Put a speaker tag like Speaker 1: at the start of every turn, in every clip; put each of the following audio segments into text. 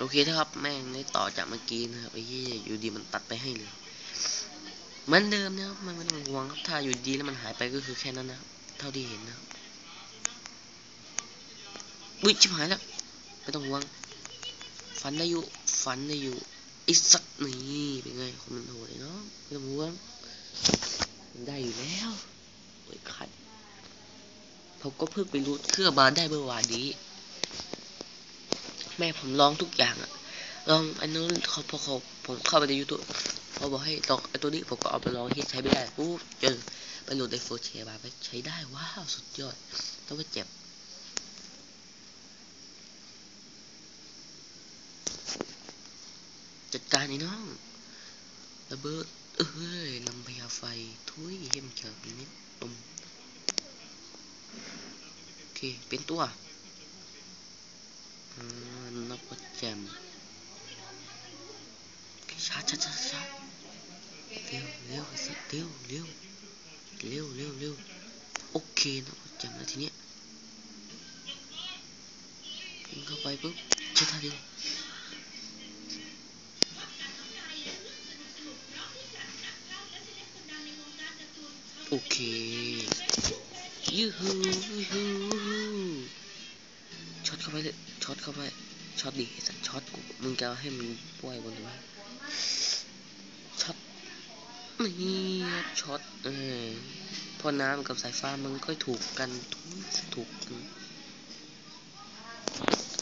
Speaker 1: โอเคนะครับแม่งได้ต่อจากเมื่อกี้นะครับไอ้ที่อยู่ดีมันตัดไปให้เลยเหมือนเดิมนะครับมันไม่ต้องห่วงครับถ้าอยู่ดีแล้วมันหายไปก็คือแค่นั้นนะเท่าที่เห็นนะบอุ้ยชิบหายแล้วไม่ต้องห่วงฟันได้อยู่ฟันได้อยู่ไอ้สัตว์นี่เป็นไงคนมันโหดเลยเนาะไม่ต้องห่วงมันได้อยู่แล้วโอ้ยขัดผมก็เพิ่งไปรู้เครื่อมาได้เมื่อวานนี้ แม่ผมลองทุกอย่างอะลองอันนู้นเขาพอเขาผมเข้าไปในยูทูบเขาบอกให้ลองไอ้ตัวนี้ผมก็เอาไปลองที่ใช้ไม่ได้ปุ๊บเจอไปโหลดไอโฟเชมาไปใช้ได้ว้าวสุดยอดแต่ว่าเจ็บจัดการไอ้น้องระเบิดเอ้ยลำพญาไฟทุยเยี่ยมเฉิบนิดลมโอเคเป็นตัวอ่า นกว่าแจมช้าช้าช้าช้าเร็วเร็วสัสเร็วเร็วเร็วเร็วเร็วโอเคนกว่าแจมแล้วทีเนี้ยยิงเข้าไปปุ๊บใช้ท่าเดียโอเคยูฮูยูฮูช็อตเข้าไปเลยช็อตเข้าไป ช็อตดิสัตว์ช็อตกูมึงจะให้มันป่วยบนหัวช็อตนี่ช็อตเออพอน้ำกับสายฟ้ามันก็ถูกกันทุกถูกกัน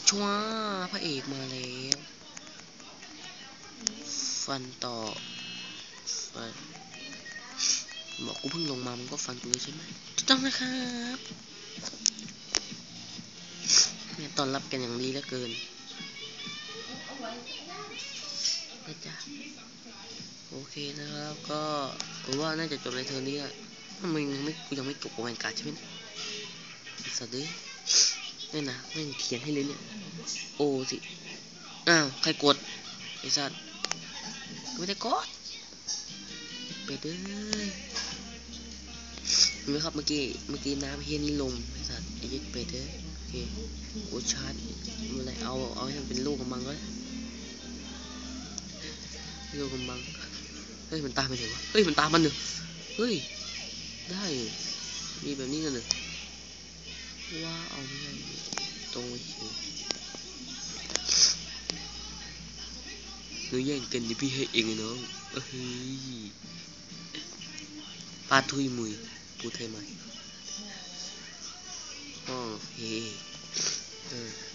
Speaker 1: ชัวพระเอกมาแล้วฟันต่อฟันบอกกูเพิ่งลงมามันก็ฟันกูเลยใช่ไหมต้องนะครับเนี่ยตอนรับกันอย่างดีเหลือเกิน นะจ๊ะโอเคนะครับก็ผมว่าน่าจะจบในเทอมนี้อะทำไมยังไม่กูยังไม่จบโปรแกรมการ์ดใช่ไหมอ้สัตว์เอ้ยนี่นะแม่งเขียนให้เลยเนี่ยโอ้สิอ้าวใครกดไอ้สัตว์กูไม่ได้กดไปเด้อเห็นไหมครับเมื่อกี้เมื่อกี้น้ำเฮียนลมไอ้สัตว์ไอ้ยึดไปเด้อโอเคโอชาร์จมันอะไรเอาเอาให้มันเป็นลูกของมังก็ลู กของมัง เฮ้ยมันตามไปไหนวะ เฮ้ยมันตามมันเนอะเฮ้ย ได้ มีแบบนี้กันเนอะว้าเอาไม่ได้ตรงไปเฉยหนูแย่งกันเดี๋ยวพี่ให้เองน้องเอ้ยปาทุยมุยพูดไทยใหม่โอเคเออ